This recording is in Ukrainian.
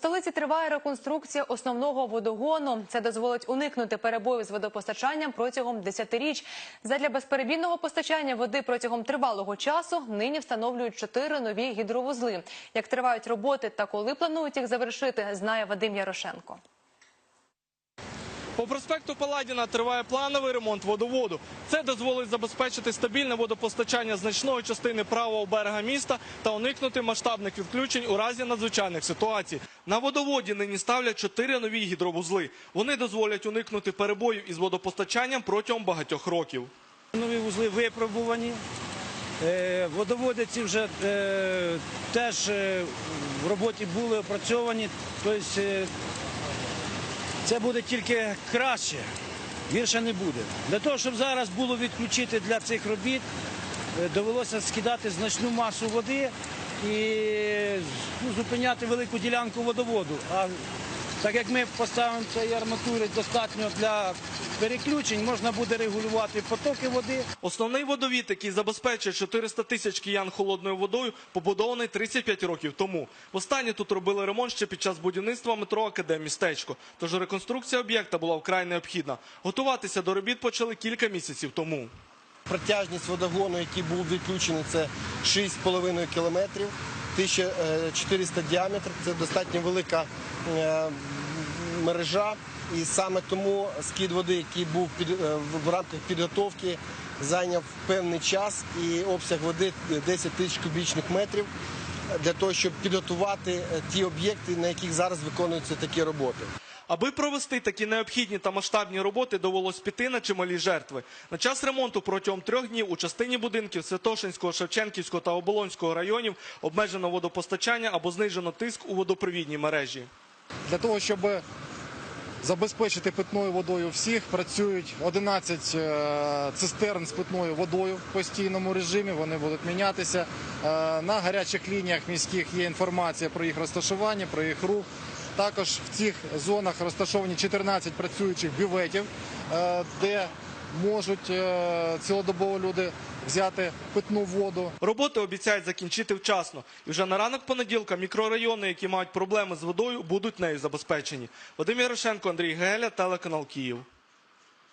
столиці триває реконструкція основного водогону. Це дозволить уникнути перебоїв з водопостачанням протягом десятиріч. Задля безперебійного постачання води протягом тривалого часу нині встановлюють чотири нові гідровузли. Як тривають роботи та коли планують їх завершити, знає Вадим Ярошенко. По проспекту Паладіна триває плановий ремонт водоводу. Це дозволить забезпечити стабільне водопостачання значної частини правого берега міста та уникнути масштабних відключень у разі надзвичайних ситуацій. На водоводі нині ставлять чотири нові гідровузли. Вони дозволять уникнути перебоїв із водопостачанням протягом багатьох років. Нові вузли випробувані. Е, Водоводи ці вже е, теж е, в роботі були опрацьовані. Тобто це буде тільки краще, гірше не буде. Для того, щоб зараз було відключити для цих робіт, е, довелося скидати значну масу води і ну, зупиняти велику ділянку водоводу. Так як ми поставимо цієї арматури достатньо для переключень, можна буде регулювати потоки води. Основний водовід, який забезпечує 400 тисяч киян холодною водою, побудований 35 років тому. Востаннє тут робили ремонт ще під час будівництва метро Академмістечко. Тож реконструкція об'єкта була вкрай необхідна. Готуватися до робіт почали кілька місяців тому. Протяжність водогону, який був відключений, це 6,5 кілометрів, 1400 діаметр. Це достатньо велика е, мережа. І саме тому скид води, який був під, е, в рамках підготовки, зайняв певний час і обсяг води 10 тисяч кубічних метрів для того, щоб підготувати е, ті об'єкти, на яких зараз виконуються такі роботи. Аби провести такі необхідні та масштабні роботи, довелось піти на чималі жертви. На час ремонту протягом трьох днів у частині будинків Святошинського, Шевченківського та Оболонського районів обмежено водопостачання або знижено тиск у водопровідній мережі. Для того, щоб забезпечити питною водою всіх, працюють 11 е, цистерн з питною водою в постійному режимі. Вони будуть мінятися. Е, На гарячих лініях міських є інформація про їх розташування, про їх рух. Також в цих зонах розташовані 14 працюючих бюветів, е, де можуть е, цілодобово люди взяти питну воду. Роботи обіцяють закінчити вчасно. І вже на ранок понеділка мікрорайони, які мають проблеми з водою, будуть нею забезпечені. Вадим Ярошенко, Андрій Геля, телеканал Київ.